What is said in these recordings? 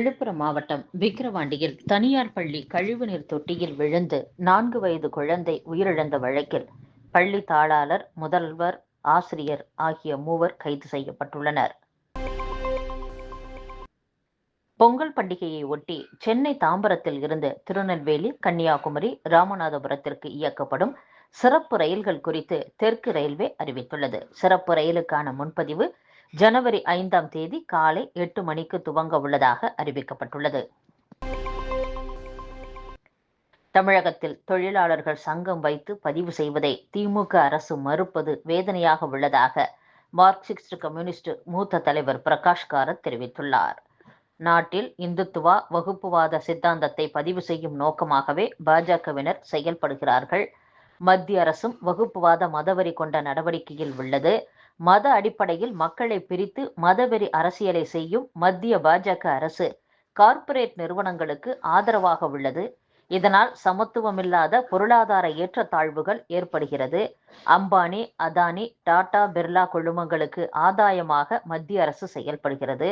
விழுப்புரம் மாவட்டம் விக்கிரவாண்டியில் தனியார் பள்ளி கழிவுநீர் தொட்டியில் விழுந்து நான்கு வயது குழந்தை உயிரிழந்த வழக்கில் பள்ளி தாளாளர் முதல்வர் ஆசிரியர் ஆகிய மூவர் கைது செய்யப்பட்டுள்ளனர். பொங்கல் பண்டிகையை ஒட்டி சென்னை தாம்பரத்தில் இருந்து திருநெல்வேலி கன்னியாகுமரி ராமநாதபுரத்திற்கு இயக்கப்படும் சிறப்பு ரயில்கள் குறித்து தெற்கு ரயில்வே அறிவித்துள்ளது. சிறப்பு ரயிலுக்கான முன்பதிவு ஜனவரி ஐந்தாம் தேதி காலை எட்டு மணிக்கு துவங்க உள்ளதாக அறிவிக்கப்பட்டுள்ளது. தமிழகத்தில் தொழிலாளர்கள் சங்கம் வைத்து பதிவு செய்வதை திமுக அரசு மறுப்பது வேதனையாக உள்ளதாக மார்க்சிஸ்ட் கம்யூனிஸ்ட் மூத்த தலைவர் பிரகாஷ் காரத் தெரிவித்துள்ளார். நாட்டில் இந்துத்துவா வகுப்புவாத சித்தாந்தத்தை பதிவு செய்யும் நோக்கமாகவே பாஜகவினர் செயல்படுகிறார்கள். மத்திய அரசும் வகுப்புவாத மதவரி கொண்ட நடவடிக்கையில் உள்ளது. மத அடிப்படையில் மக்களை பிரித்து மதவெறி அரசியலை செய்யும் மத்திய பாஜக அரசு கார்ப்பரேட் நிறுவனங்களுக்கு ஆதரவாக உள்ளது. இதனால் சமத்துவமில்லாத பொருளாதார ஏற்றத்தாழ்வுகள் ஏற்படுகிறது. அம்பானி அதானி டாடா பிர்லா குழுமங்களுக்கு ஆதாயமாக மத்திய அரசு செயல்படுகிறது.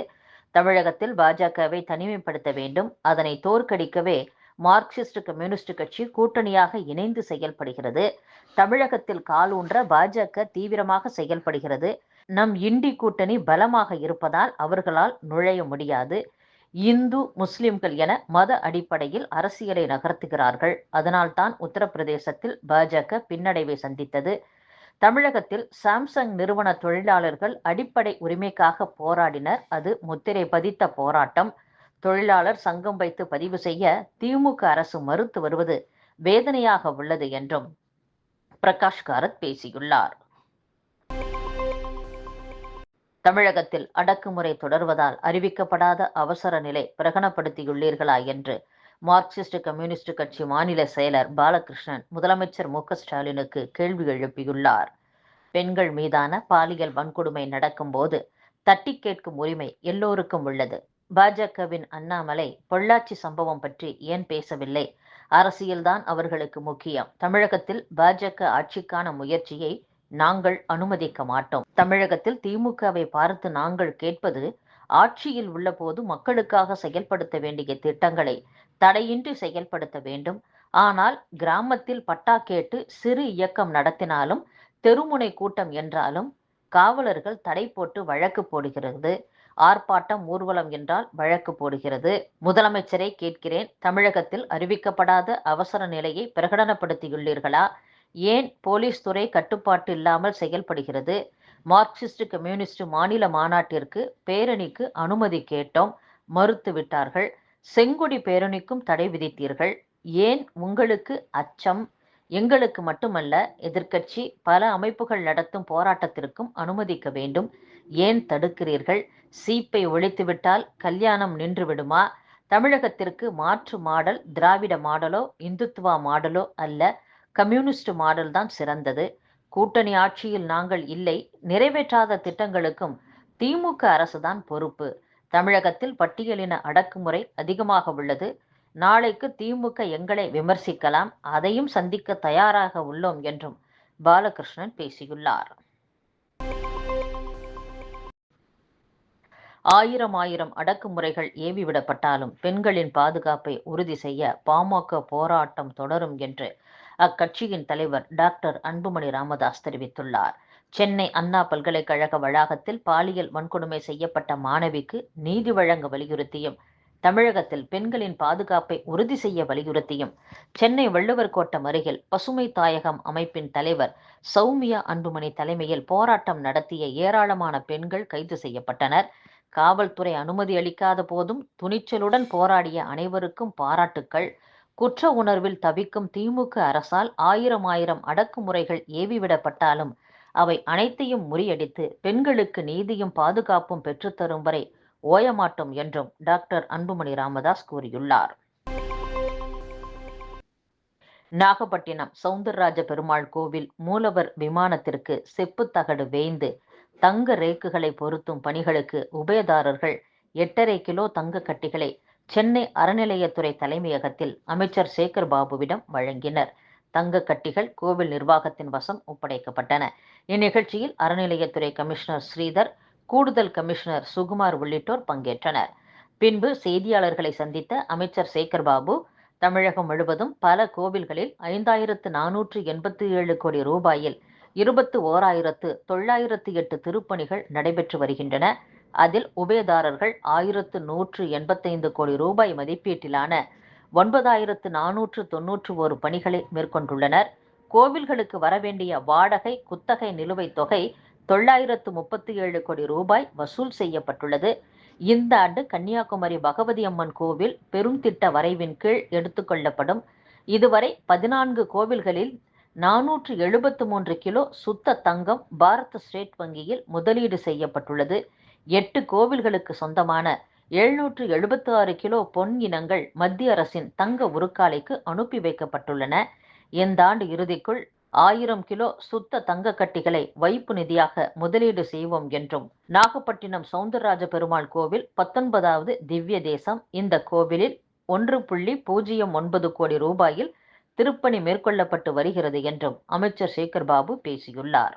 தமிழகத்தில் பாஜகவை தனிமைப்படுத்த வேண்டும். அதனை தோற்கடிக்கவே மார்க்சிஸ்ட் கம்யூனிஸ்ட் கட்சி கூட்டணியாக இணைந்து செயல்படுகிறது. தமிழகத்தில் காலூன்ற பாஜக தீவிரமாக செயல்படுகிறது. நம் இண்டி கூட்டணி பலமாக இருப்பதால் அவர்களால் நுழைய முடியாது. இந்து முஸ்லிம்கள் என மத அடிப்படையில் அரசியலை நகர்த்துகிறார்கள். அதனால்தான் உத்தரப்பிரதேசத்தில் பாஜக பின்னடைவை சந்தித்தது. தமிழகத்தில் சாம்சங் நிறுவன தொழிலாளர்கள் அடிப்படை உரிமைக்காக போராடினர். அது முத்திரை பதித்த போராட்டம். தொழிலாளர் சங்கம் வைத்து பதிவு செய்ய திமுக அரசு மறுத்து வருவது வேதனையாக உள்ளது என்றும் பிரகாஷ் காரத் பேசியுள்ளார். தமிழகத்தில் அடக்குமுறை தொடர்வதால் அறிவிக்கப்படாத அவசர நிலை பிரகடனப்படுத்தியுள்ளீர்களா என்று மார்க்சிஸ்ட் கம்யூனிஸ்ட் கட்சி மாநில செயலர் பாலகிருஷ்ணன் முதலமைச்சர் மு ஸ்டாலினுக்கு கேள்வி எழுப்பியுள்ளார். பெண்கள் மீதான பாலியல் வன்கொடுமை நடக்கும்போது தட்டி கேட்கும் உரிமை எல்லோருக்கும் உள்ளது. பாஜகவின் அண்ணாமலை பொள்ளாச்சி சம்பவம் பற்றி ஏன் பேசவில்லை? அரசியல்தான் அவர்களுக்கு முக்கியம். தமிழகத்தில் பாஜக ஆட்சிக்கான முயற்சியை நாங்கள் அனுமதிக்க மாட்டோம். தமிழகத்தில் திமுகவை பார்த்து நாங்கள் கேட்பது ஆட்சியில் உள்ள போது மக்களுக்காக செயல்படுத்த வேண்டிய திட்டங்களை தடையின்றி செயல்படுத்த வேண்டும். ஆனால் கிராமத்தில் பட்டா கேட்டு சிறு இயக்கம் நடத்தினாலும் தெருமுனை கூட்டம் என்றாலும் காவலர்கள் தடை போட்டு வழக்கு போடுகிறது. ஆர்ப்பாட்டம் ஊர்வலம் என்றால் வழக்கு போடுகிறது. முதலமைச்சரை கேட்கிறேன். தமிழகத்தில் அறிவிக்கப்படாத அவசர நிலையை பிரகடனப்படுத்தியுள்ளீர்களா? ஏன் போலீஸ் துறை கட்டுப்பாட்டு இல்லாமல் செயல்படுகிறது? மார்க்சிஸ்ட் கம்யூனிஸ்ட் மாநில மாநாட்டிற்கு பேரணிக்கு அனுமதி கேட்டோம். மறுத்து விட்டார்கள். செங்குடி பேரணிக்கும் தடை விதித்தீர்கள். ஏன் உங்களுக்கு அச்சம்? எங்களுக்கு மட்டுமல்ல எதிர்க்கட்சி பல அமைப்புகள் நடத்தும் போராட்டத்திற்கும் அனுமதிக்க வேண்டும். ஏன் தடுக்கிறீர்கள்? சீப்பை ஒழித்துவிட்டால் கல்யாணம் நின்று விடுமா? தமிழகத்திற்கு மாற்று மாடல் திராவிட மாடலோ இந்துத்துவா மாடலோ அல்ல கம்யூனிஸ்ட் மாடல் தான் சிறந்தது. கூட்டணி ஆட்சியில் நாங்கள் இல்லை நிறைவேற்றாத திட்டங்களுக்கும் திமுக அரசுதான் பொறுப்பு. தமிழகத்தில் பட்டியலின அடக்குமுறை அதிகமாக உள்ளது. நாளைக்கு திமுக எங்களை விமர்சிக்கலாம் அதையும் சந்திக்க தயாராக உள்ளோம் என்றும் பாலகிருஷ்ணன் பேசியுள்ளார். ஆயிரம் ஆயிரம் அடக்குமுறைகள் ஏவிவிடப்பட்டாலும் பெண்களின் பாதுகாப்பை உறுதி செய்ய பாமக போராட்டம் தொடரும் என்று அக்கட்சியின் தலைவர் டாக்டர் அன்புமணி ராமதாஸ் தெரிவித்துள்ளார். சென்னை அண்ணா பல்கலைக்கழக வளாகத்தில் பாலியல் வன்கொடுமை செய்யப்பட்ட மாணவிக்கு நீதி வழங்க வலியுறுத்தியும் தமிழகத்தில் பெண்களின் பாதுகாப்பை உறுதி செய்ய வலியுறுத்தியும் சென்னை வள்ளுவர் கோட்டம் அருகில் பசுமை தாயகம் அமைப்பின் தலைவர் சௌமியா அன்புமணி தலைமையில் போராட்டம் நடத்திய ஏராளமான பெண்கள் கைது செய்யப்பட்டனர். காவல்துறை அனுமதி அளிக்காத போதும் துணிச்சலுடன் போராடிய அனைவருக்கும் பாராட்டுக்கள். குற்ற உணர்வில் தவிக்கும் திமுக அரசால் ஆயிரம் ஆயிரம் அடக்குமுறைகள் ஏவிவிடப்பட்டாலும் அவை அனைத்தையும் முறியடித்து பெண்களுக்கு நீதியும் பாதுகாப்பும் பெற்றுத்தரும் வரை ஓயமாட்டோம் என்றும் டாக்டர் அன்புமணி ராமதாஸ் கூறியுள்ளார். நாகப்பட்டினம் சவுந்தரராஜ பெருமாள் கோவில் மூலவர் விமானத்திற்கு செப்பு தகடு வேய்ந்து தங்க ரேக்குகளை பொருத்தும் பணிகளுக்கு உபயதாரர்கள் எட்டரை கிலோ தங்க கட்டிகளை சென்னை அறநிலையத்துறை தலைமையகத்தில் அமைச்சர் சேகர் பாபுவிடம் வழங்கினர். தங்க கட்டிகள் கோவில் நிர்வாகத்தின் வசம் ஒப்படைக்கப்பட்டன. இந்நிகழ்ச்சியில் அறநிலையத்துறை கமிஷனர் ஸ்ரீதர் கூடுதல் கமிஷனர் சுகுமார் உள்ளிட்டோர் பங்கேற்றனர். பின்பு செய்தியாளர்களை சந்தித்த அமைச்சர் சேகர் பாபு தமிழகம் முழுவதும் பல கோவில்களில் ஐந்தாயிரத்து நானூற்று எண்பத்தி ஏழு கோடி ரூபாயில் இருபத்து ஓராயிரத்து தொள்ளாயிரத்து எட்டு திருப்பணிகள் நடைபெற்று வருகின்றன. அதில் உபயதாரர்கள் ஆயிரத்து நூற்று எண்பத்தைந்து கோடி ரூபாய் மதிப்பீட்டிலான ஒன்பதாயிரத்து நானூற்று தொன்னூற்று ஒரு பணிகளை மேற்கொண்டுள்ளனர். கோவில்களுக்கு வரவேண்டிய வாடகை குத்தகை நிலுவைத் தொகை தொள்ளாயிரத்து முப்பத்தி ஏழு கோடி ரூபாய் வசூல் செய்யப்பட்டுள்ளது. இந்த ஆண்டு கன்னியாகுமரி பகவதி அம்மன் கோவில் பெரும் திட்ட வரைவின் கீழ் எடுத்துக்கொள்ளப்படும் இதுவரை பதினான்கு கோவில்களில் நானூற்று எழுபத்து மூன்று கிலோ சுத்த தங்கம் பாரத ஸ்டேட் வங்கியில் முதலீடு செய்யப்பட்டுள்ளது. எட்டு கோவில்களுக்கு சொந்தமான எழுநூற்று எழுபத்தி ஆறு கிலோ பொன் இனங்கள் மத்திய அரசின் தங்க உருக்காலைக்கு அனுப்பி வைக்கப்பட்டுள்ளன. இந்த ஆண்டு இறுதிக்குள் ஆயிரம் கிலோ சுத்த தங்க கட்டிகளை வைப்பு நிதியாக முதலீடு செய்வோம் என்றும் நாகப்பட்டினம் சவுந்தரராஜ பெருமாள் கோவில் பத்தொன்பதாவது திவ்ய தேசம். இந்த கோவிலில் ஒன்று புள்ளி பூஜ்ஜியம் ஒன்பது கோடி ரூபாயில் திருப்பணி மேற்கொள்ளப்பட்டு வருகிறது என்றும் அமைச்சர் சேகர் பாபு பேசியுள்ளார்.